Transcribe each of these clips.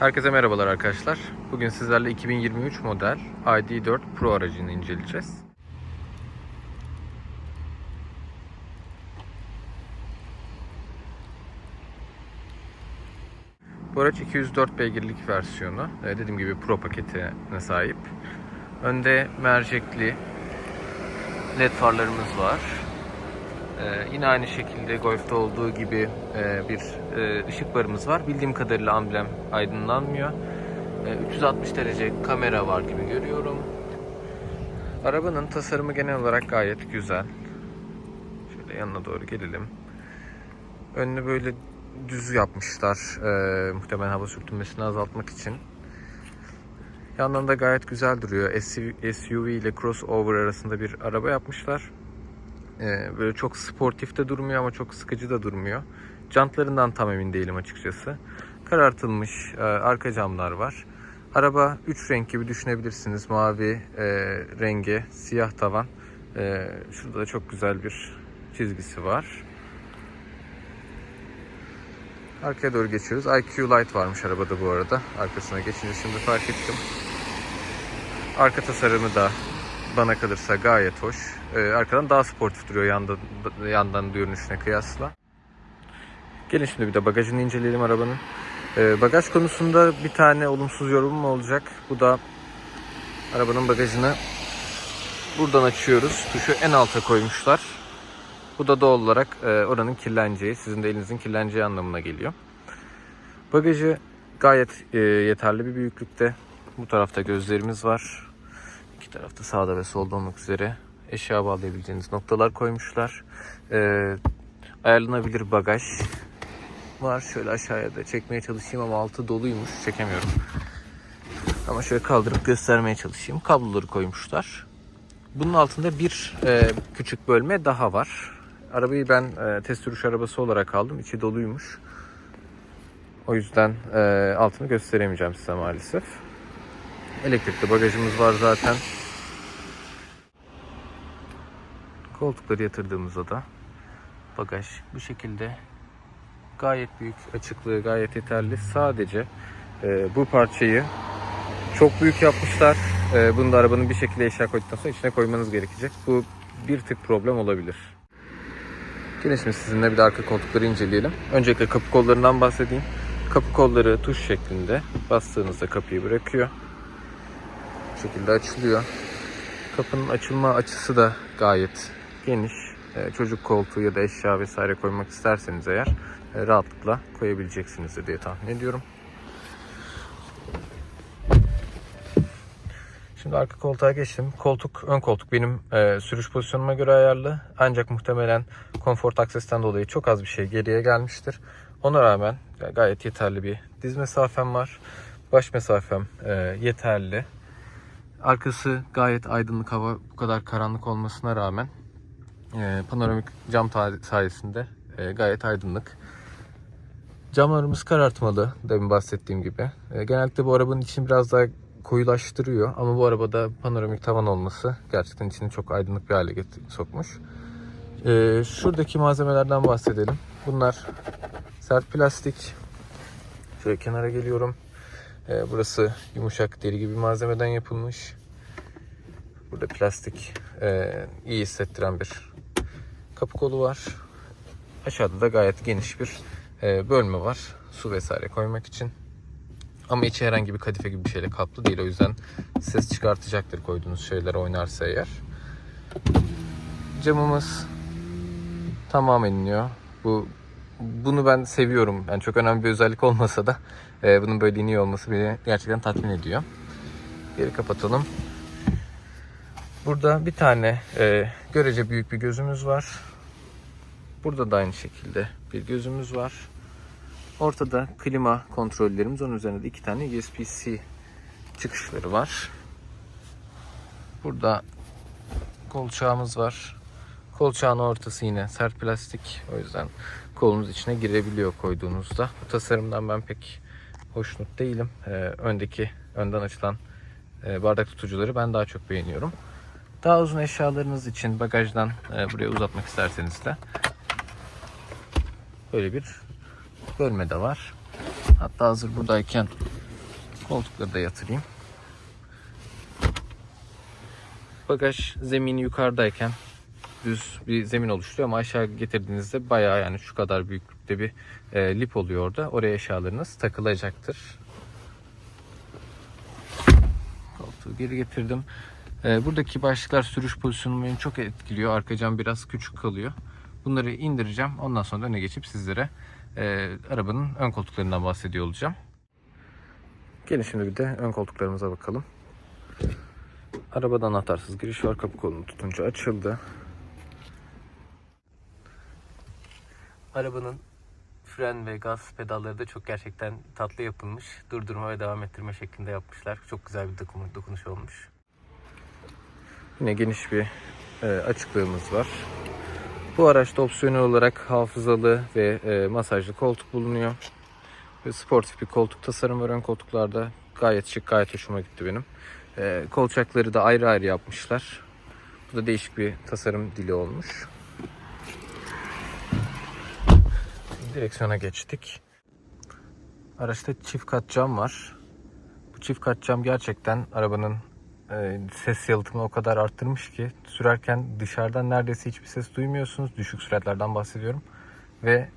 Herkese merhabalar arkadaşlar. Bugün sizlerle 2023 model ID4 Pro aracını inceleyeceğiz. Bu araç 204 beygirlik versiyonu. Ee, Dediğim gibi Pro paketine sahip. Önde mercekli led farlarımız var. Ee, yine aynı şekilde Golf'te olduğu gibi e, bir e, ışık barımız var. Bildiğim kadarıyla amblem aydınlanmıyor. E, 360 derece kamera var gibi görüyorum. Arabanın tasarımı genel olarak gayet güzel. Şöyle yanına doğru gelelim. Önünü böyle düz yapmışlar. E, muhtemelen hava sürtünmesini azaltmak için. Yandan da gayet güzel duruyor. SUV ile crossover arasında bir araba yapmışlar. Ee, böyle çok sportif de durmuyor ama çok sıkıcı da durmuyor. Jantlarından tam emin değilim açıkçası. Karartılmış e, arka camlar var. Araba 3 renk gibi düşünebilirsiniz. Mavi e, rengi, siyah tavan. E, şurada da çok güzel bir çizgisi var. Arkaya doğru geçiyoruz. IQ Light varmış arabada bu arada. Arkasına geçince şimdi fark ettim. Arka tasarımı da bana kalırsa gayet hoş. Ee, arkadan daha sportif duruyor yandan, yandan görünüşüne kıyasla. Gelin şimdi bir de bagajını inceleyelim arabanın. Ee, bagaj konusunda bir tane olumsuz yorumum olacak. Bu da arabanın bagajını buradan açıyoruz. Tuşu en alta koymuşlar. Bu da doğal olarak e, oranın kirleneceği, sizin de elinizin kirleneceği anlamına geliyor. Bagajı gayet e, yeterli bir büyüklükte. Bu tarafta gözlerimiz var. Tarafta sağda ve solda olmak üzere eşya bağlayabileceğiniz noktalar koymuşlar. Ee, ayarlanabilir bagaj var. Şöyle aşağıya da çekmeye çalışayım ama altı doluymuş. Çekemiyorum. Ama şöyle kaldırıp göstermeye çalışayım. Kabloları koymuşlar. Bunun altında bir e, küçük bölme daha var. Arabayı ben e, test sürüş arabası olarak aldım. İçi doluymuş. O yüzden e, altını gösteremeyeceğim size maalesef. Elektrikli bagajımız var zaten. Koltukları yatırdığımızda da bagaj bu şekilde gayet büyük açıklığı gayet yeterli. Sadece e, bu parçayı çok büyük yapmışlar. E, bunu da arabanın bir şekilde eşya koyduktan sonra içine koymanız gerekecek. Bu bir tık problem olabilir. Gelin şimdi sizinle bir de arka koltukları inceleyelim. Öncelikle kapı kollarından bahsedeyim. Kapı kolları tuş şeklinde bastığınızda kapıyı bırakıyor. Bu şekilde açılıyor. Kapının açılma açısı da gayet geniş. Ee, Çocuk koltuğu ya da eşya vesaire koymak isterseniz eğer e, rahatlıkla koyabileceksiniz diye tahmin ediyorum. Şimdi arka koltuğa geçtim. Koltuk, ön koltuk benim e, sürüş pozisyonuma göre ayarlı. Ancak muhtemelen Comfort Access'ten dolayı çok az bir şey geriye gelmiştir. Ona rağmen e, gayet yeterli bir diz mesafem var. Baş mesafem e, yeterli. Arkası gayet aydınlık hava bu kadar karanlık olmasına rağmen e, panoramik cam sayesinde e, gayet aydınlık. Camlarımız karartmalı demin bahsettiğim gibi. E, genellikle bu arabanın içini biraz daha koyulaştırıyor ama bu arabada panoramik tavan olması gerçekten içini çok aydınlık bir hale sokmuş. E, şuradaki malzemelerden bahsedelim. Bunlar sert plastik. Şöyle kenara geliyorum. Ee, burası yumuşak deri gibi malzemeden yapılmış. Burada plastik e, iyi hissettiren bir kapı kolu var. Aşağıda da gayet geniş bir e, bölme var. Su vesaire koymak için. Ama içi herhangi bir kadife gibi bir şeyle kaplı değil. O yüzden ses çıkartacaktır koyduğunuz şeyler oynarsa eğer. Camımız tamamen iniyor. Bu bunu ben seviyorum. Yani çok önemli bir özellik olmasa da e, bunun böyle iniyor olması beni gerçekten tatmin ediyor. Geri kapatalım. Burada bir tane e, görece büyük bir gözümüz var. Burada da aynı şekilde bir gözümüz var. Ortada klima kontrollerimiz. Onun üzerinde de iki tane USB-C çıkışları var. Burada kolçağımız var. Kolçağın ortası yine sert plastik. O yüzden kolunuz içine girebiliyor koyduğunuzda. Bu tasarımdan ben pek hoşnut değilim. Ee, öndeki, önden açılan e, bardak tutucuları ben daha çok beğeniyorum. Daha uzun eşyalarınız için bagajdan e, buraya uzatmak isterseniz de böyle bir bölme de var. Hatta hazır buradayken Koltukları da yatırayım. Bagaj zemini yukarıdayken düz bir zemin oluşturuyor ama aşağı getirdiğinizde bayağı yani şu kadar büyüklükte bir e, lip oluyor orada. Oraya eşyalarınız takılacaktır. Koltuğu geri getirdim. E, buradaki başlıklar sürüş pozisyonumu çok etkiliyor. Arka cam biraz küçük kalıyor. Bunları indireceğim. Ondan sonra öne geçip sizlere e, arabanın ön koltuklarından bahsediyor olacağım. Gelin şimdi bir de ön koltuklarımıza bakalım. Arabada anahtarsız giriş var. Kapı kolunu tutunca açıldı. Arabanın fren ve gaz pedalları da çok gerçekten tatlı yapılmış. Durdurma ve devam ettirme şeklinde yapmışlar. Çok güzel bir dokun- dokunuş olmuş. Yine geniş bir e, açıklığımız var. Bu araçta opsiyonel olarak hafızalı ve e, masajlı koltuk bulunuyor. Ve sportif bir koltuk tasarım var ön koltuklarda. Gayet şık, gayet hoşuma gitti benim. E, kolçakları da ayrı ayrı yapmışlar. Bu da değişik bir tasarım dili olmuş. Direksiyona geçtik. Araçta çift kat cam var. Bu çift kat cam gerçekten arabanın ses yalıtımını o kadar arttırmış ki sürerken dışarıdan neredeyse hiçbir ses duymuyorsunuz. Düşük süratlerden bahsediyorum. Ve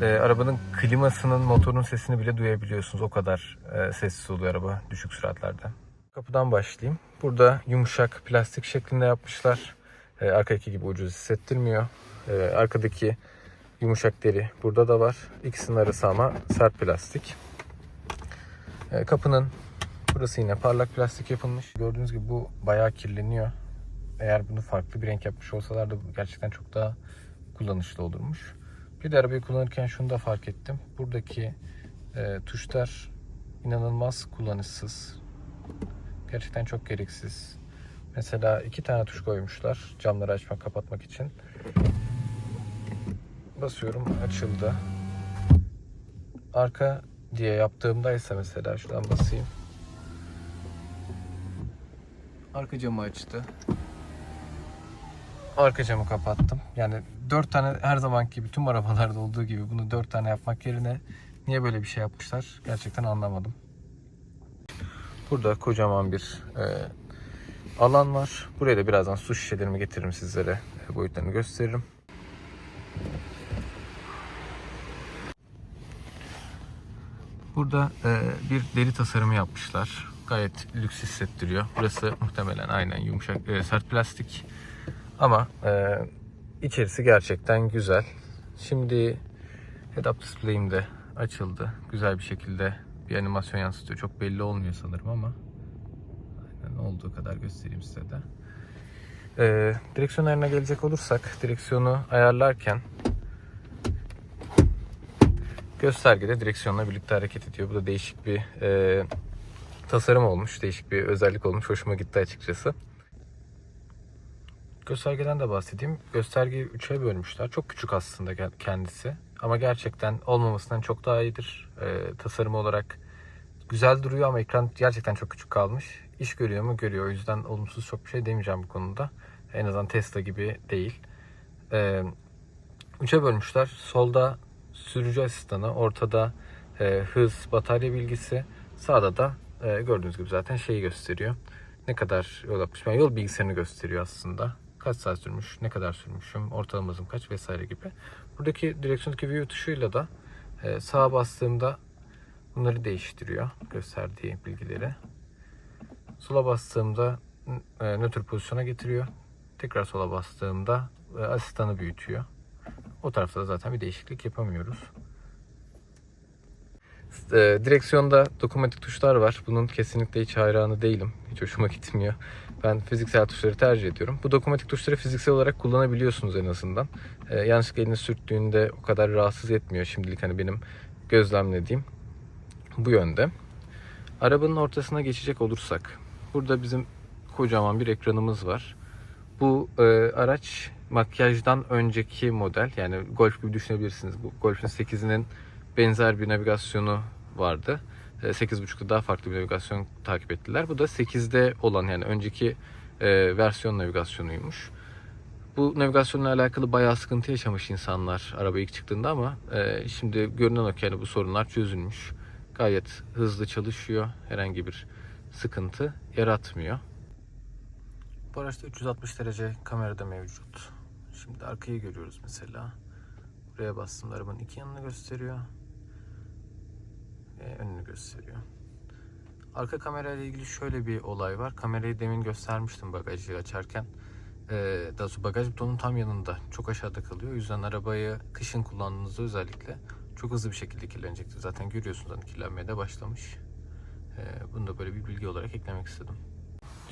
e, arabanın klimasının, motorun sesini bile duyabiliyorsunuz. O kadar e, sessiz oluyor araba düşük süratlerde. Kapıdan başlayayım. Burada yumuşak plastik şeklinde yapmışlar. E, arkadaki gibi ucuz hissettirmiyor. E, arkadaki yumuşak deri burada da var. İkisinin arası ama sert plastik. E, kapının burası yine parlak plastik yapılmış. Gördüğünüz gibi bu bayağı kirleniyor. Eğer bunu farklı bir renk yapmış olsalar da bu gerçekten çok daha kullanışlı olurmuş. Bir de arabayı kullanırken şunu da fark ettim. Buradaki e, tuşlar inanılmaz kullanışsız. Gerçekten çok gereksiz. Mesela iki tane tuş koymuşlar camları açmak kapatmak için. Basıyorum açıldı. Arka diye yaptığımda ise mesela şuradan basayım. Arka camı açtı. Arka camı kapattım. Yani dört tane her zamanki tüm arabalarda olduğu gibi bunu dört tane yapmak yerine niye böyle bir şey yapmışlar gerçekten anlamadım. Burada kocaman bir e, alan var. Buraya da birazdan su şişelerimi getiririm sizlere. E, boyutlarını gösteririm. Burada e, bir deri tasarımı yapmışlar. Gayet lüks hissettiriyor. Burası muhtemelen aynen yumuşak, e, sert plastik. Ama e, içerisi gerçekten güzel. Şimdi head-up display'im de açıldı. Güzel bir şekilde bir animasyon yansıtıyor. Çok belli olmuyor sanırım ama aynen olduğu kadar göstereyim size de. E, direksiyon ayarına gelecek olursak direksiyonu ayarlarken göstergede direksiyonla birlikte hareket ediyor. Bu da değişik bir e, tasarım olmuş. Değişik bir özellik olmuş. Hoşuma gitti açıkçası. Göstergeden de bahsedeyim. Göstergeyi 3'e bölmüşler. Çok küçük aslında kendisi. Ama gerçekten olmamasından çok daha iyidir. E, tasarım olarak güzel duruyor ama ekran gerçekten çok küçük kalmış. İş görüyor mu? Görüyor. O yüzden olumsuz çok bir şey demeyeceğim bu konuda. En azından Tesla gibi değil. E, 3'e bölmüşler. Solda sürücü asistanı, ortada e, hız, batarya bilgisi, sağda da e, gördüğünüz gibi zaten şeyi gösteriyor. Ne kadar yol yapmış, yani yol bilgisayarını gösteriyor aslında. Kaç saat sürmüş, ne kadar sürmüşüm, ortalama hızım kaç vesaire gibi. Buradaki direksiyondaki view tuşuyla da e, sağa bastığımda bunları değiştiriyor, gösterdiği bilgileri. Sola bastığımda e, nötr pozisyona getiriyor. Tekrar sola bastığımda e, asistanı büyütüyor. O tarafta da zaten bir değişiklik yapamıyoruz. E, direksiyonda dokunmatik tuşlar var. Bunun kesinlikle hiç hayranı değilim. Hiç hoşuma gitmiyor. Ben fiziksel tuşları tercih ediyorum. Bu dokunmatik tuşları fiziksel olarak kullanabiliyorsunuz en azından. E, yanlışlıkla elini sürttüğünde o kadar rahatsız etmiyor. Şimdilik hani benim gözlemlediğim bu yönde. Arabanın ortasına geçecek olursak. Burada bizim kocaman bir ekranımız var. Bu e, araç makyajdan önceki model yani Golf gibi düşünebilirsiniz. Bu Golf'ün 8'inin benzer bir navigasyonu vardı. E, 8.5'da daha farklı bir navigasyon takip ettiler. Bu da 8'de olan yani önceki e, versiyon navigasyonuymuş. Bu navigasyonla alakalı bayağı sıkıntı yaşamış insanlar araba ilk çıktığında ama e, şimdi görünen o ki yani bu sorunlar çözülmüş. Gayet hızlı çalışıyor. Herhangi bir sıkıntı yaratmıyor. Bu araçta 360 derece kamerada mevcut. Şimdi arkayı görüyoruz mesela. Buraya bastığımda arabanın iki yanını gösteriyor. Ve önünü gösteriyor. Arka kamera ile ilgili şöyle bir olay var. Kamerayı demin göstermiştim bagajı açarken. Ee, daha doğrusu bagaj butonun tam yanında. Çok aşağıda kalıyor. O yüzden arabayı kışın kullandığınızda özellikle çok hızlı bir şekilde kirlenecektir. Zaten görüyorsunuz hani kirlenmeye de başlamış. Ee, bunu da böyle bir bilgi olarak eklemek istedim.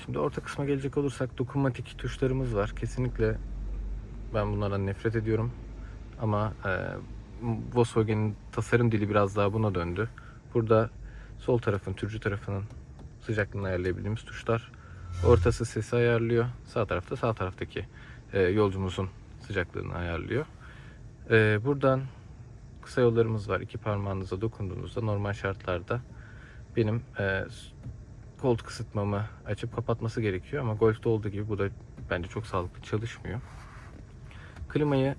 Şimdi orta kısma gelecek olursak dokunmatik tuşlarımız var. Kesinlikle ben bunlardan nefret ediyorum. Ama e, Volkswagen'in tasarım dili biraz daha buna döndü. Burada sol tarafın, türcü tarafının sıcaklığını ayarlayabildiğimiz tuşlar. Ortası sesi ayarlıyor. Sağ tarafta sağ taraftaki e, yolcumuzun sıcaklığını ayarlıyor. E, buradan kısa yollarımız var. İki parmağınıza dokunduğunuzda normal şartlarda benim e, koltuk ısıtmamı açıp kapatması gerekiyor ama Golf'te olduğu gibi bu da bence çok sağlıklı çalışmıyor. Klimayı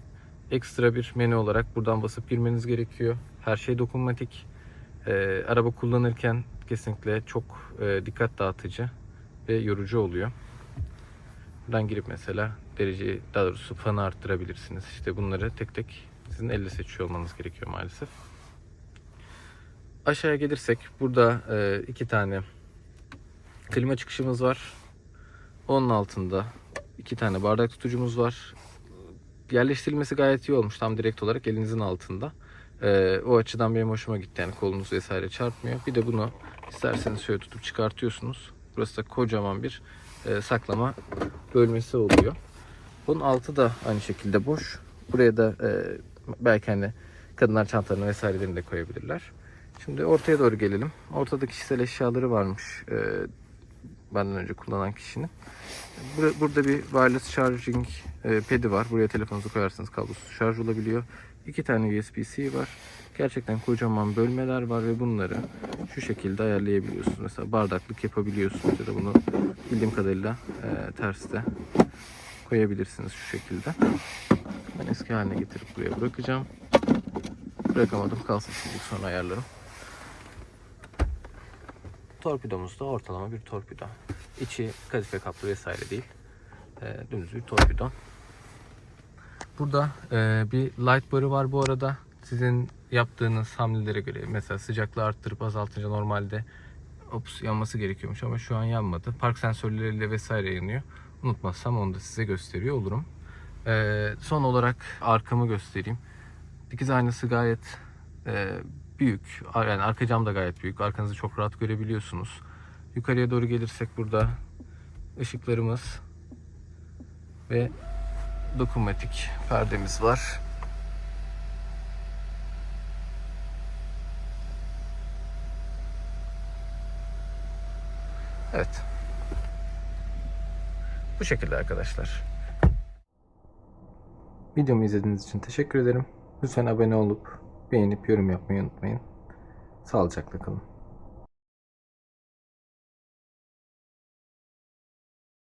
ekstra bir menü olarak buradan basıp girmeniz gerekiyor. Her şey dokunmatik. Ee, araba kullanırken kesinlikle çok e, dikkat dağıtıcı ve yorucu oluyor. Buradan girip mesela dereceyi daha doğrusu fanı arttırabilirsiniz. İşte bunları tek tek sizin elle seçiyor olmanız gerekiyor maalesef. Aşağıya gelirsek burada e, iki tane klima çıkışımız var. Onun altında iki tane bardak tutucumuz var. Yerleştirilmesi gayet iyi olmuş. Tam direkt olarak elinizin altında. Ee, o açıdan benim hoşuma gitti. Yani kolunuz vesaire çarpmıyor. Bir de bunu isterseniz şöyle tutup çıkartıyorsunuz. Burası da kocaman bir e, saklama bölmesi oluyor. Bunun altı da aynı şekilde boş. Buraya da e, belki hani kadınlar çantalarını vesairelerini de koyabilirler. Şimdi ortaya doğru gelelim. Ortada kişisel eşyaları varmış. E, benden önce kullanan kişinin. Bur- Burada bir wireless charging e, pad'i var. Buraya telefonunuzu koyarsanız kablosuz şarj olabiliyor. İki tane USB-C var. Gerçekten kocaman bölmeler var ve bunları şu şekilde ayarlayabiliyorsunuz. Mesela bardaklık yapabiliyorsunuz ya da bunu bildiğim kadarıyla e, terste koyabilirsiniz şu şekilde. Ben eski haline getirip buraya bırakacağım. Bırakamadım kalsın şimdilik sonra ayarlarım. Torpidomuz da ortalama bir torpido. İçi kadife kaplı vesaire değil. E, dümdüz bir torpido. Burada e, bir light barı var bu arada. Sizin yaptığınız hamlelere göre mesela sıcaklığı arttırıp azaltınca normalde ops yanması gerekiyormuş ama şu an yanmadı. Park sensörleriyle vesaire yanıyor. Unutmazsam onu da size gösteriyor olurum. E, son olarak arkamı göstereyim. Dikiz aynası gayet e, büyük. Yani arka cam da gayet büyük. Arkanızı çok rahat görebiliyorsunuz. Yukarıya doğru gelirsek burada ışıklarımız ve dokunmatik perdemiz var. Evet. Bu şekilde arkadaşlar. Videomu izlediğiniz için teşekkür ederim. Lütfen abone olup beğenip yorum yapmayı unutmayın. Sağlıcakla kalın.